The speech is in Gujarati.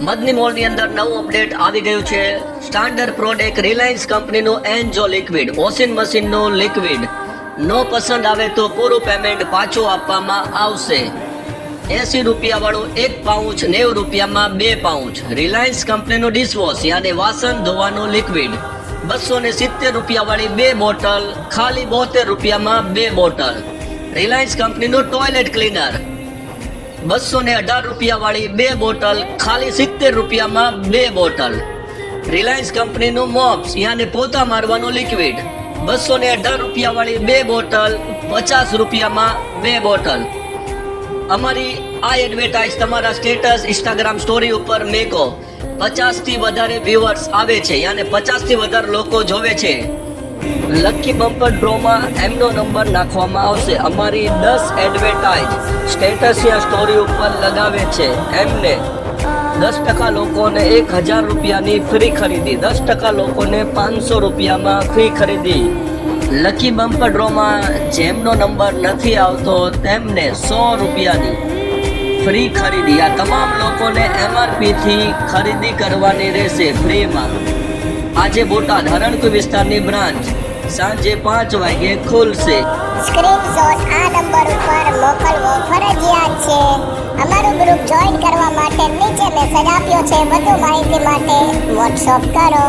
મદની મોલની અંદર નવું અપડેટ આવી ગયું છે. સ્ટાન્ડર્ડ પ્રોડક્ટ રિલાયન્સ કંપનીનું એન્જો લિક્વિડ, વોશિંગ મશીનનું લિક્વિડ. નો પસંદ આવે તો પૂરું પેમેન્ટ પાછું આપવામાં આવશે. એસી રૂપિયા વાળું એક પાઉચ, નેવું રૂપિયામાં બે પાઉચ. રિલાયન્સ કંપનીનું ડિશવોશ યાને વાસણ ધોવાનું લિક્વિડ. બસો ને સિત્તેર રૂપિયાવાળી બે બોટલ, ખાલી બોતેર રૂપિયામાં બે બોટલ. રિલાયન્સ કંપનીનું ટોયલેટ ક્લીનર બસો ને અઢાર રૂપિયા વાળી બે બોટલ, ખાલી સિત્તેર રૂપિયામાં બે બોટલ. રિલાયન્સ કંપનીનું મોપ્સ, યાને પોતા મારવાનું લિક્વિડ. બસો ને અઢાર રૂપિયા વાળી બે બોટલ, પચાસ રૂપિયામાં બે બોટલ. અમારી આ એડવર્ટાઇઝ તમારા સ્ટેટસ ઇન્સ્ટાગ્રામ સ્ટોરી ઉપર મેકો. પચાસથી વધારે વ્યુઅર્સ આવે છે, યાને પચાસથી વધારે લોકો જોવે છે. લકી બમ્પર ડ્રોમાં એમનો નંબર નાખવામાં આવશે. અમારી દસ એડવર્ટાઇઝ સ્ટેટસ યા સ્ટોરી ઉપર લગાવે છે. એમને દસ ટકા લોકોને એક હજાર રૂપિયાની ફ્રી ખરીદી. દસ ટકા લોકોને પાંચસો રૂપિયામાં ફ્રી ખરીદી. લકી બમ્પર ડ્રોમાં જેમનો નંબર નથી આવતો, તેમને સો રૂપિયાની ફ્રી ખરીદી. આ તમામ લોકોને એમઆરપીથી ખરીદી કરવાની રહેશે ફ્રીમાં આજે બોટાદ, હરણકુ વિસ્તારની બ્રાન્ચ. સાંજે પાંચ વાગે ખુલશે. સ્ક્રીનશોટ આ નંબર ઉપર મોકલવો ફરજિયાત છે. અમારું ગ્રુપ જોઈન કરવા માટે નીચે મેસેજ આપ્યો છે. વધુ માહિતી માટે વોટ્સઅપ કરો.